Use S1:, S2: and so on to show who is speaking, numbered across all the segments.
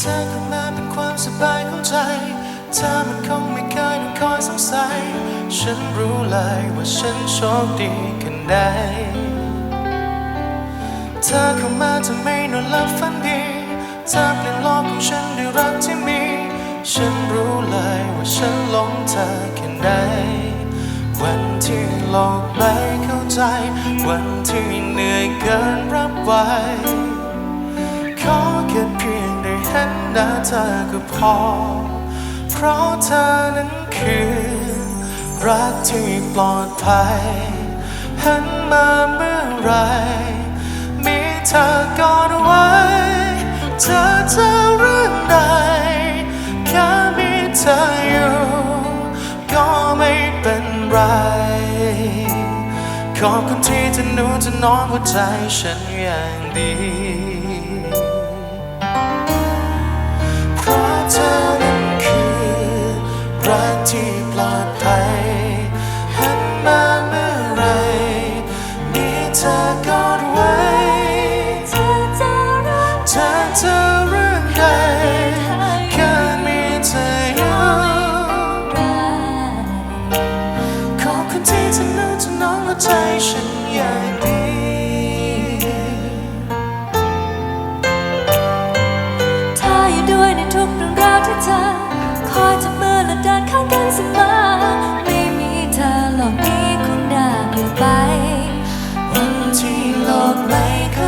S1: เธอเข้ามาเป็นความสบายของใจ เธอมันคงไม่เคยต้องคอยสงสัย ฉันรู้เลยว่าฉันโชคดีแค่ไหนเธอเข้ามาทำให้นอนหลับฝันดี เธอเปลี่ยนโลกของฉันด้วยรักที่มี ฉันรู้เลยว่าฉันหลงเธอแค่ไหนวันที่โลกไม่เข้าใจ วันที่เหนื่อยเกินรับไหวขอแค่ เพียงได้เห็นหน้าเธอก็พอ เพราะเธอนั้นคือ รักที่ปลอดภัยหันมาเมื่อไร มีเธอกอดไว้ เธอเจะเรื่องใดแค่มีเธออยู่ ก็ไม่เป็นไรขอบคุณที่เธอหนูจะนอนหัวใจฉันอย่างดี เธอนั้นคือรักที่ปลอดภัย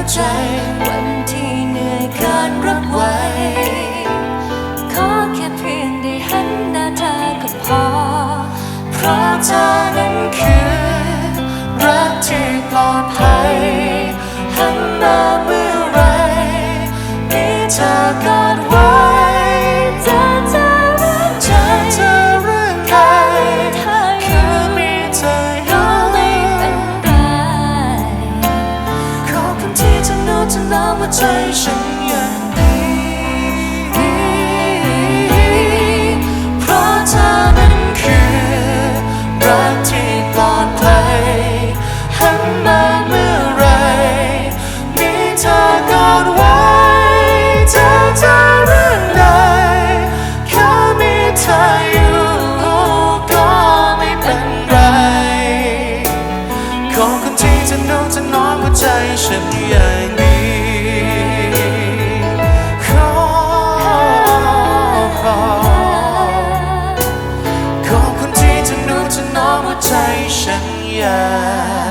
S1: ใจวัน
S2: ที่เหนื่อยกา
S1: รรับ ใจฉันอย่างดีเพราะเธอนั้นคือรักที่ปลอดภัยหันมาเมื่อไรมีเธอกอดไว้เธอจะเรื่องใดแค่มีเธออยู่ก็ไม่เป็นไรขอบคุณที่เธอรู้จะน้อมหัวใจฉันอย่างดี ขอ